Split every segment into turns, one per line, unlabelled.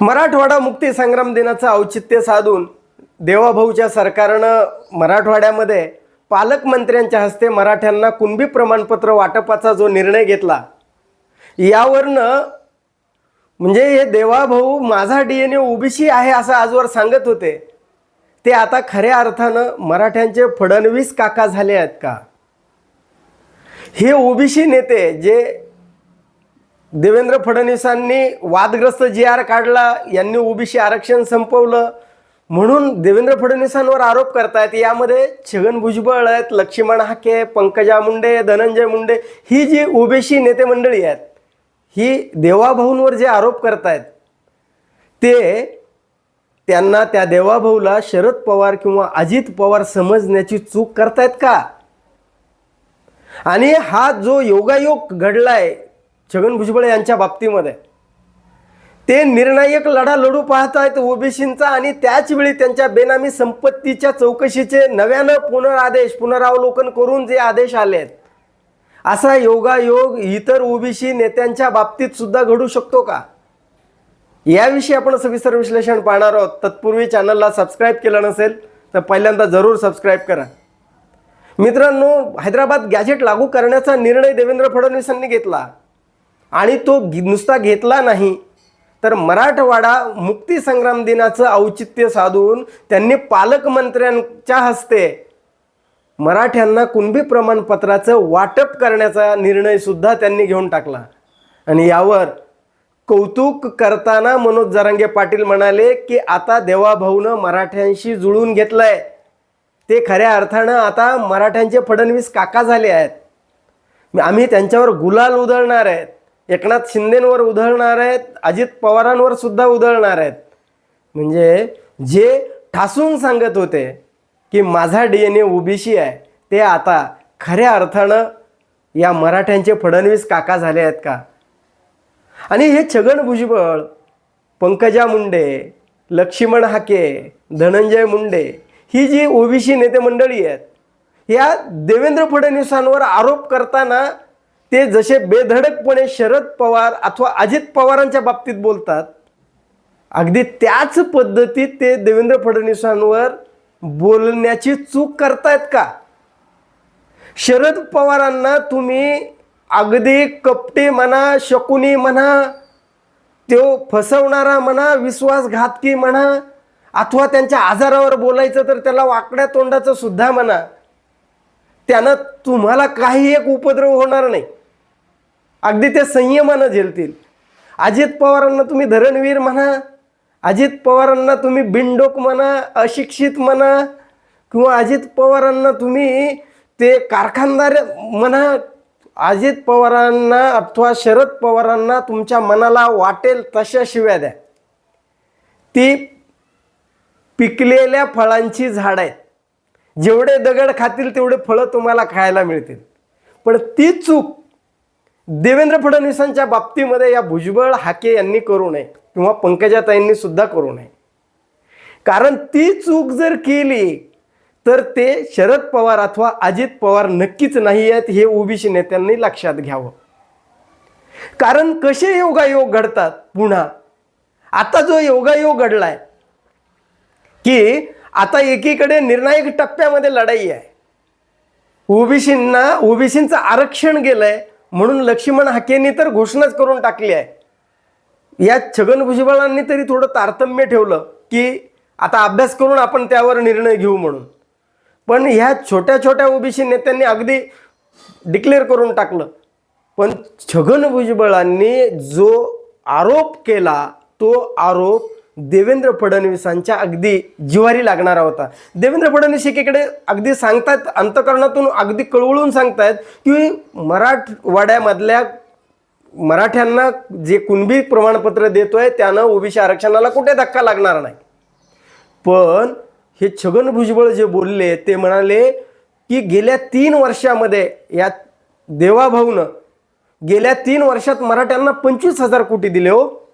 मराठवाडा मुक्ती संग्राम दिनाचं औचित्य साधून देवाभाऊच्या सरकारनं मराठवाड्यामध्ये पालकमंत्र्यांच्या हस्ते मराठ्यांना कुणबी प्रमाणपत्र वाटपाचा जो निर्णय घेतला यावरनं म्हणजे हे देवाभाऊ माझा डी एन ए ओबीसी आहे असं आजवर सांगत होते ते आता खऱ्या अर्थानं मराठ्यांचे फडणवीस काका झाले आहेत का? हे ओबीसी नेते जे देवेंद्र फडणवीसांनी वादग्रस्त जी आर काढला यांनी ओबीसी आरक्षण संपवलं. म्हणून देवेंद्र फडणवीसांवर आरोप करतायत. यामध्ये छगन भुजबळ आहेत लक्ष्मण हाके पंकजा मुंडे धनंजय मुंडे ही जी ओबीसी नेते मंडळी आहेत ही देवाभाऊंवर जे आरोप करतायत ते त्यांना त्या देवाभाऊला शरद पवार किंवा अजित पवार समजण्याची चूक करतायत का? आणि हा जो योगायोग घडलाय छगन भुजबळ यांच्या बाबतीमध्ये. ते निर्णायक लढा लढू पाहत आहेत ओबीसींचा आणि त्याचवेळी त्यांच्या बेनामी संपत्तीच्या चौकशीचे नव्यानं पुनरादेश पुनरावलोकन करून जे आदेश आले आहेत असा योगायोग इतर ओबीसी नेत्यांच्या बाबतीत सुद्धा घडू शकतो का? याविषयी आपण सविस्तर विश्लेषण पाहणार आहोत. तत्पूर्वी चॅनलला सबस्क्राईब केलं नसेल तर पहिल्यांदा जरूर सबस्क्राईब करा. मित्रांनो हैदराबाद गॅजेट लागू करण्याचा निर्णय देवेंद्र फडणवीसांनी घेतला. आणि तो नुसता घेतला नाही तर मराठवाडा मुक्ती संग्राम दिनाचं औचित्य साधून त्यांनी पालकमंत्र्यांच्या हस्ते मराठ्यांना कुणबी प्रमाणपत्राचं वाटप करण्याचा निर्णयसुद्धा त्यांनी घेऊन टाकला. आणि यावर कौतुक करताना मनोज जरांगे पाटील म्हणाले की आता देवाभाऊनं मराठ्यांशी जुळून घेतलंय. ते खऱ्या अर्थानं आता मराठ्यांचे फडणवीस काका झाले आहेत. आम्ही त्यांच्यावर गुलाल उधळणार आहेत. एकनाथ शिंदेंवर उधळणार आहेत अजित पवारांवर सुद्धा उधळणार आहेत. म्हणजे जे ठासून सांगत होते की माझा डी एन ए ओबीसी आहे ते आता खऱ्या अर्थानं या मराठ्यांचे फडणवीस काका झाले आहेत का? आणि हे छगन भुजबळ पंकजा मुंडे लक्ष्मण हाके धनंजय मुंडे ही जी ओबीसी नेते मंडळी आहेत या देवेंद्र फडणवीसांवर आरोप करताना ते जसे बेधडकपणे शरद पवार अथवा अजित पवारांच्या बाबतीत बोलतात अगदी त्याच पद्धतीत ते देवेंद्र फडणवीसांवर बोलण्याची चूक करतायत का? शरद पवारांना तुम्ही अगदी कपटे म्हणा शकुनी म्हणा तो फसवणारा म्हणा विश्वासघातकी म्हणा अथवा त्यांच्या आजारावर बोलायचं तर त्याला वाकड्या तोंडाचं सुद्धा म्हणा त्यानं तुम्हाला काही एक उपद्रव होणार नाही. अगदी ते संयमानं झेलतील. अजित पवारांना तुम्ही धरणवीर म्हणा अजित पवारांना तुम्ही बिंडोक म्हणा अशिक्षित म्हणा किंवा अजित पवारांना तुम्ही ते कारखानदार म्हणा अजित पवारांना अथवा शरद पवारांना तुमच्या मनाला वाटेल तशा शिव्या द्या. ती पिकलेल्या फळांची झाड आहेत. जेवढे दगड खातील तेवढे फळं तुम्हाला खायला मिळतील. पण ती चूक देवेंद्र फडणवीसांच्या बाबतीमध्ये या भुजबळ हाके यांनी करू नये किंवा पंकजाताईंनी सुद्धा करू नये. कारण ती चूक जर केली तर ते शरद पवार अथवा अजित पवार नक्कीच नाही आहेत हे ओबीसी नेत्यांनी लक्षात घ्यावं. कारण कसे योगायोग घडतात पुन्हा? आता जो योगायोग घडलाय की आता एकीकडे निर्णायक टप्प्यामध्ये लढाई आहे. ओबीसींना ओबीसींचं आरक्षण गेलंय म्हणून लक्ष्मण हाकेंनी तर घोषणाच करून टाकली आहे. या छगन भुजबळांनी तरी थोडं तारतम्य ठेवलं की आता अभ्यास करून आपण त्यावर निर्णय घेऊ म्हणून. पण ह्या छोट्या छोट्या ओबीसी नेत्यांनी अगदी डिक्लेअर करून टाकलं. पण छगन भुजबळांनी जो आरोप केला तो आरोप देवेंद्र फडणवीसांच्या अगदी जिवारी लागणारा होता. देवेंद्र फडणवीस एकीकडे अगदी सांगतात अंतकरणातून अगदी कळवळून सांगतायत की मराठवाड्यामधल्या मराठ्यांना जे कुणबी प्रमाणपत्र देतोय त्यानं ओबीसी आरक्षणाला कुठे धक्का लागणार नाही. पण हे छगन भुजबळ जे बोलले ते म्हणाले की गेल्या तीन वर्षामध्ये या देवाभाऊनं गेल्या तीन वर्षात मराठ्यांना पंचवीस हजार कोटी दिले हो.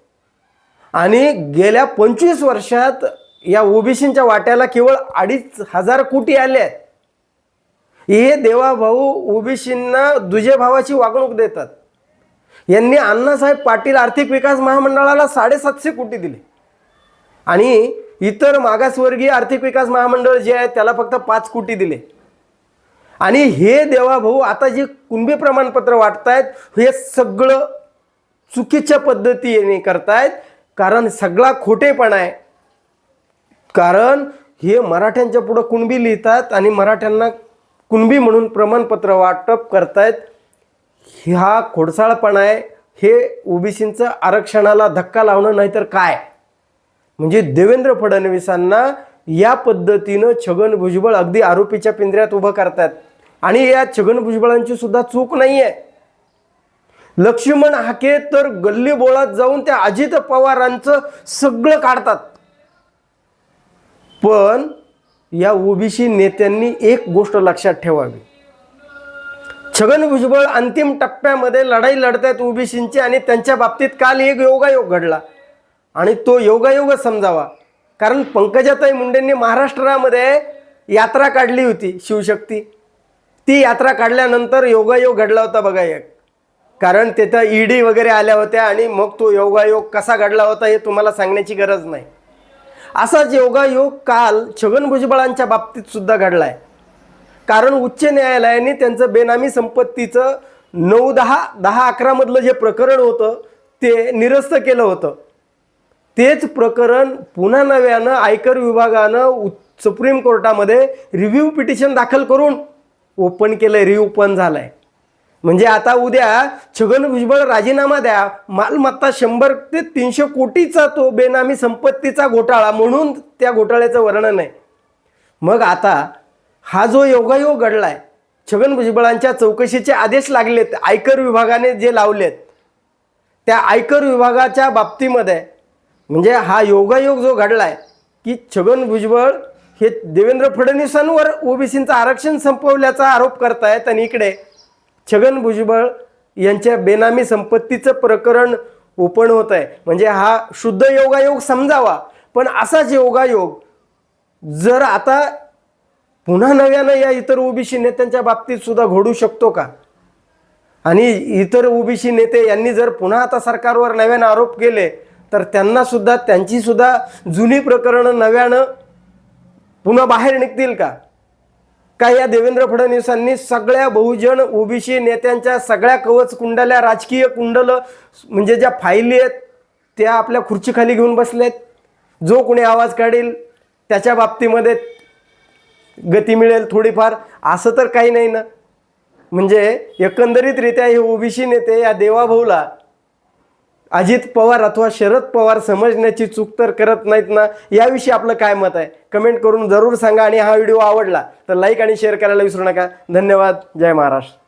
आणि गेल्या पंचवीस वर्षात या ओबीसींच्या वाट्याला केवळ अडीच हजार कोटी आले आहेत. हे देवाभाऊ ओबीसींना दुजे भावाची वागणूक देतात. यांनी अण्णासाहेब पाटील आर्थिक विकास महामंडळाला साडेसातशे कोटी दिले. आणि इतर मागासवर्गीय आर्थिक विकास महामंडळ जे आहे त्याला फक्त पाच कोटी दिले. आणि हे देवाभाऊ आता जे कुणबी प्रमाणपत्र वाटतायत हे सगळं चुकीच्या पद्धतीने करतायत. कारण सगळा खोटेपणा आहे. कारण हे मराठ्यांच्या पुढं कुणबी लिहितात आणि मराठ्यांना कुणबी म्हणून प्रमाणपत्र वाटप करतायत हा खोडसाळपणा आहे. हे ओबीसींचं आरक्षणाला धक्का लावणं नाही तर काय? म्हणजे देवेंद्र फडणवीसांना या पद्धतीनं छगन भुजबळ अगदी आरोपीच्या पिंजऱ्यात उभं करतात आणि या छगन भुजबळांची सुद्धा चूक नाही आहे लक्ष्मण हाके तर गल्ली बोळात जाऊन त्या अजित पवारांचं सगळं काढतात. पण या ओबीसी नेत्यांनी एक गोष्ट लक्षात ठेवावी. छगन भुजबळ अंतिम टप्प्यामध्ये लढाई लढतायत ओबीसींची आणि त्यांच्या बाबतीत काल एक योगायोग घडला. आणि तो योगायोग समजावा. कारण पंकजाताई मुंडेंनी महाराष्ट्रामध्ये यात्रा काढली होती शिवशक्ती. ती यात्रा काढल्यानंतर योगायोग घडला होता बघा एक. कारण तिथं ईडी वगैरे आल्या होत्या आणि मग तो योगायोग कसा घडला होता हे तुम्हाला सांगण्याची गरज नाही. असाच योगायोग काल छगन भुजबळांच्या बाबतीत सुद्धा घडलाय. कारण उच्च न्यायालयाने त्यांचं बेनामी संपत्तीचं नऊ दहा दहा अकरामधलं जे प्रकरण होतं ते निरस्त केलं होतं. तेच प्रकरण पुन्हा नव्यानं आयकर विभागानं उ- सुप्रीम कोर्टामध्ये रिव्ह्यू पिटिशन दाखल करून ओपन केलं रिओपन आहे म्हणजे आता उद्या छगन भुजबळ राजीनामा द्या. मालमत्ता शंभर ते तीनशे कोटीचा तो बेनामी संपत्तीचा घोटाळा म्हणून त्या घोटाळ्याचं वर्णन आहे. मग आता हा जो योगायोग घडलाय छगन भुजबळांच्या चौकशीचे आदेश लागलेत आयकर विभागाने जे लावलेत त्या आयकर विभागाच्या बाबतीमध्ये म्हणजे हा योगायोग जो घडलाय की छगन भुजबळ हे देवेंद्र फडणवीसांवर ओबीसींचं आरक्षण संपवल्याचा आरोप करतायत आणि इकडे छगन भुजबळ यांच्या बेनामी संपत्तीचं प्रकरण ओपन होत आहे. म्हणजे हा शुद्ध योगायोग समजावा पण असाच योगायोग जर आता पुन्हा नव्यानं या इतर ओबीसी नेत्यांच्या बाबतीत सुद्धा घडू शकतो का? आणि इतर ओबीसी नेते यांनी जर पुन्हा आता सरकारवर नव्यानं आरोप केले तर त्यांना सुद्धा त्यांची सुद्धा जुनी प्रकरणं नव्यानं पुन्हा बाहेर निघतील का? का या देवेंद्र फडणवीसांनी सगळ्या बहुजन ओबीसी नेत्यांच्या सगळ्या कवच कुंडल्या राजकीय कुंडलं म्हणजे ज्या फायली आहेत त्या आपल्या खुर्चीखाली घेऊन बसलेत. जो कोणी आवाज काढेल त्याच्या बाबतीमध्ये गती मिळेल थोडीफार. असं तर काही नाही ना. म्हणजे एकंदरीतरित्या हे ओबीसी नेते या देवाभाऊला अजित पवार अथवा शरद पवार समजण्याची चूक तर करत नाहीत ना? याविषयी आपलं काय मत आहे? कमेंट करून जरूर सांगा आणि हा व्हिडिओ आवडला तर लाईक आणि शेअर करायला विसरू नका. धन्यवाद. जय महाराष्ट्र.